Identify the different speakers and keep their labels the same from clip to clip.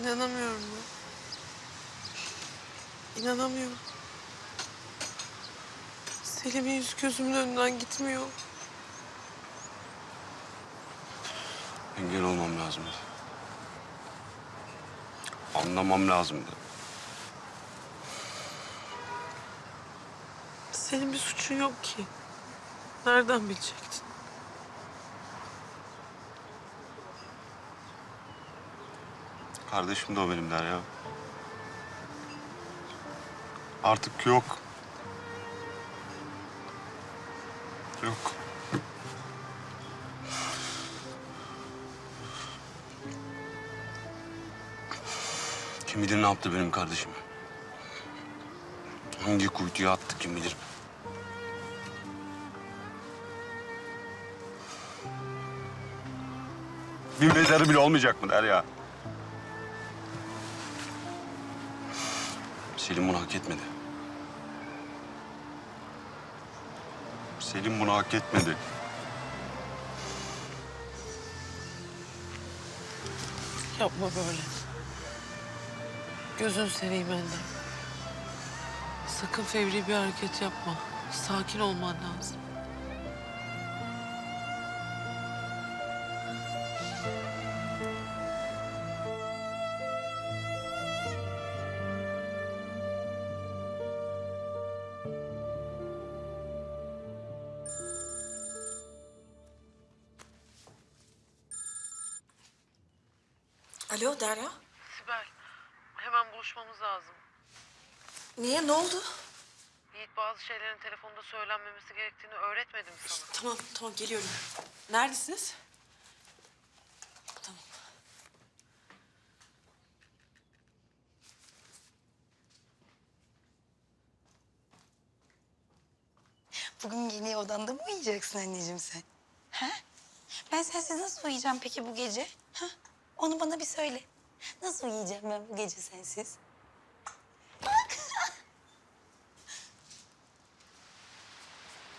Speaker 1: İnanamıyorum ya. İnanamıyorum. Selim'in yüz gözümün önünden gitmiyor.
Speaker 2: Engel olmam lazımdı. Anlamam lazımdı.
Speaker 1: Senin bir suçun yok ki. Nereden bilecektin?
Speaker 2: Kardeşim de o benim Derya. Artık yok. Yok. Kim bilir ne yaptı benim kardeşime. Hangi kuytuya attı kim bilir. Bir mezarı bile olmayacak mı Derya? Selim bunu hak etmedi. Selim bunu hak etmedi.
Speaker 1: Yapma böyle. Gözün seveyim benden. Sakın fevri bir hareket yapma. Sakin olman lazım.
Speaker 3: Alo Derya.
Speaker 1: Sibel, hemen buluşmamız lazım.
Speaker 3: Niye ne oldu?
Speaker 1: Yiğit bazı şeylerin telefonda söylenmemesi gerektiğini öğretmedim sana.
Speaker 3: Tamam tamam geliyorum. Neredesiniz? Tamam.
Speaker 4: Bugün yeni odanda mı uyuyacaksın anneciğim sen? Ha? Ben sensiz nasıl uyuyacağım peki bu gece? Ha? Onu bana bir söyle. Nasıl uyuyacağım ben bu gece sensiz?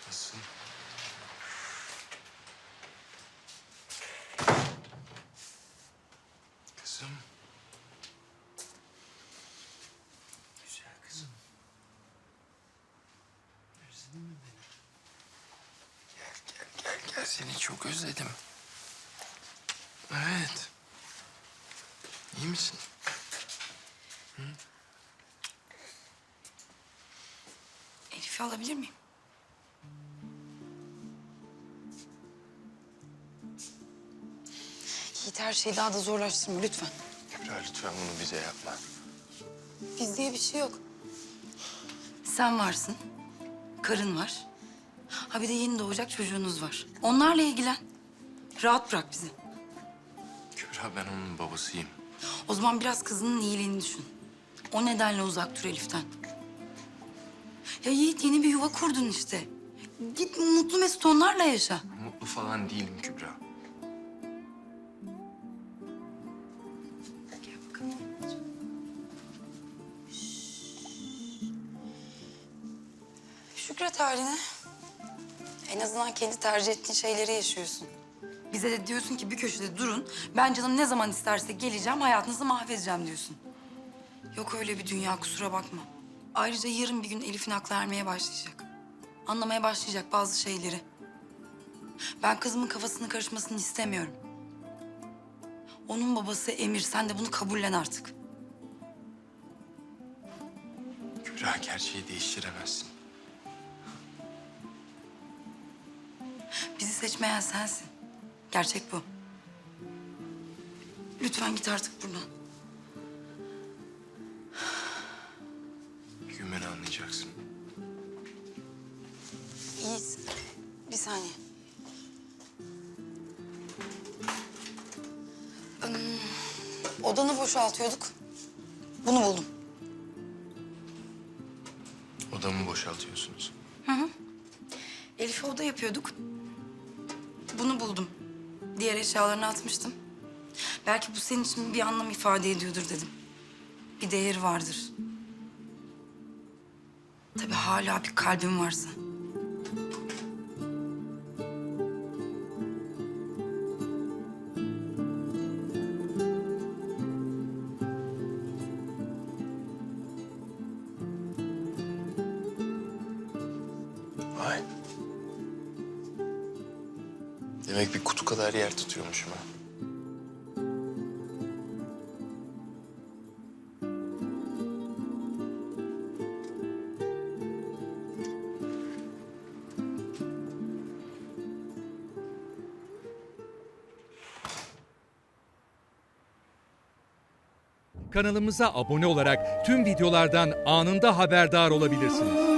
Speaker 2: Nasılsın? Kızım. Güzel kızım. Özledin mi beni? Gel gel gel gel seni çok özledim. Evet. İyi misin?
Speaker 4: Elif'i alabilir miyim? Yiğit her şeyi daha da zorlaştırma lütfen.
Speaker 2: Kübra lütfen bunu bize yapma.
Speaker 4: Biz diye bir şey yok. Sen varsın. Karın var. Ha bir de yeni doğacak çocuğunuz var. Onlarla ilgilen. Rahat bırak bizi.
Speaker 5: Kübra ben onun babasıyım.
Speaker 4: O zaman biraz kızının iyiliğini düşün. O nedenle uzak dur Elif'ten. Ya Yiğit yeni bir yuva kurdun işte. Git mutlu mesut onlarla yaşa.
Speaker 5: Mutlu falan değilim Kübra.
Speaker 4: Gel bakalım. Şükret haline. En azından kendi tercih ettiğin şeyleri yaşıyorsun. Bize de diyorsun ki bir köşede durun. Ben canım ne zaman isterse geleceğim, hayatınızı mahvedeceğim diyorsun. Yok öyle bir dünya kusura bakma. Ayrıca yarın bir gün Elif'in aklı ermeye başlayacak. Anlamaya başlayacak bazı şeyleri. Ben kızımın kafasını karışmasını istemiyorum. Onun babası Emir, sen de bunu kabullen artık.
Speaker 5: Kübra gerçeği değiştiremezsin.
Speaker 4: Bizi seçmeyen sensin. Gerçek bu. Lütfen git artık buradan.
Speaker 5: Bir gün beni anlayacaksın.
Speaker 4: İyiyiz. Bir saniye. Hmm, Odanı boşaltıyorduk. Bunu buldum.
Speaker 5: Odamı boşaltıyorsunuz.
Speaker 4: Elif'e oda yapıyorduk. Bunu buldum. Diğer eşyalarını atmıştım. Belki bu senin için bir anlam ifade ediyordur dedim. Bir değeri vardır. Tabii hala bir kalbim varsa.
Speaker 5: Demek bir kutu kadar yer tutuyormuşum ha.
Speaker 6: Kanalımıza abone olarak tüm videolardan anında haberdar olabilirsiniz.